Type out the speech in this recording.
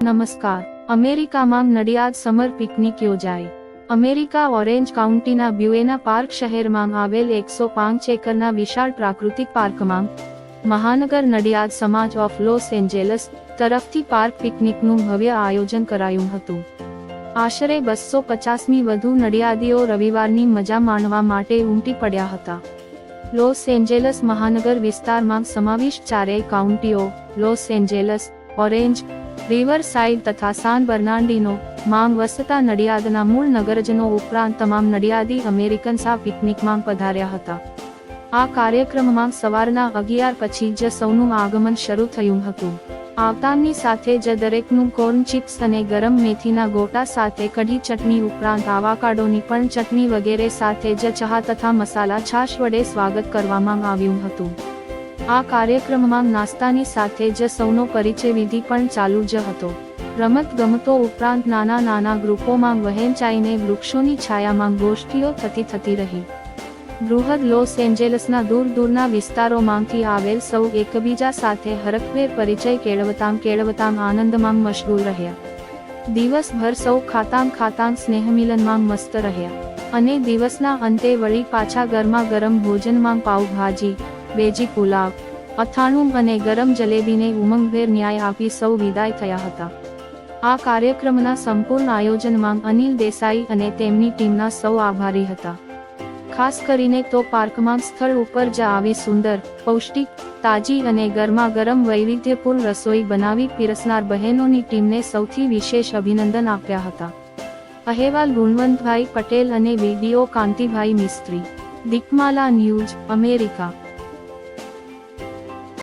નમસ્કાર. અમેરિકામાં Nadiad summer picnic યોજાઈ. અમેરિકા ઓરેન્જ કાઉન્ટીના બ્યુએના પાર્ક શહેરમાં આવેલ એકસો પાંચ એકરના વિશાળ પ્રાકૃતિક પાર્કમાં Mahanagar Nadiad Samaj of Los Angeles તરફથી પાર્ક પિકનિકનું ભવ્ય આયોજન કરાયું હતું. આશરે બસો પચાસમી વધુ નડિયાદીઓ રવિવારની મજા માણવા માટે ઉમટી પડ્યા હતા. લોસ એન્જેલસ મહાનગર વિસ્તારમાં સમાવિષ્ટ ચારેય કાઉન્ટીઓ, Los Angeles, orange river side તથા સાન બર્નાન્ડીનો માંગ વસતા નડિયાદના મૂળ નગરજનો ઉપરાંત તમામ નડિયાદી અમેરિકન્સ આ પિકનિકમાં પધાર્યા હતા. આ કાર્યક્રમમાં સવારના અગિયાર પછી જ સૌનું આગમન શરૂ થયું હતું. આવતાની સાથે જ દરેકનું કોર્ન ચિપ્સ અને ગરમ મેથીના ગોટા સાથે કઢી ચટણી ઉપરાંત આવાકાડોની પણ ચટણી વગેરે સાથે જ ચહા તથા મસાલા છાશ વડે સ્વાગત કરવામાં આવ્યું હતું. આ કાર્યક્રમમાં નાસ્તાની સાથે જ સૌનો પરિચય વિધિ પણ ચાલુ જ હતો. રમત ગમતો ઉપરાંત નાના નાના ગ્રુપોમાં વહેંચાઈને વૃક્ષોની છાયામાં ગોષ્ઠીઓ થતી થતી રહી. બૃહદ લોસ એન્જેલસના દૂર દૂરના વિસ્તારોમાંથી આવેલ સૌ એકબીજા સાથે હરખભેર પરિચય કેળવતામ કેળવતામ આનંદમાં મશગુલ રહ્યા. દિવસભર સૌ ખાતામ ખાતામ સ્નેહમિલનમાં મસ્ત રહ્યા. અને દિવસના અંતે વળી પાછા ગરમા ગરમ ભોજનમાં પાવભાજી વેજી પુલાવ, અથાણું અને ગરમ જલેબીને ઉમંગભેર ન્યાય આપી સૌ વિદાય થયા હતા. આ કાર્યક્રમના સંપૂર્ણ આયોજનમાં અનિલ દેસાઈ અને તેમની ટીમના સૌ આભારી હતા. ખાસ કરીને તો પાર્કમાં સ્થળ ઉપર જ આવી સુંદર, પૌષ્ટિક, તાજી અને ગરમા ગરમ વૈવિધ્યપૂર્ણ રસોઈ બનાવી પીરસનાર બહેનોની ટીમને સૌથી વિશેષ અભિનંદન આપ્યા હતા. અહેવાલ ગુણવંતભાઈ પટેલ અને વીડિયો કાંતિભાઈ મિસ્ત્રી. દિકમાલા ન્યૂઝ, અમેરિકા.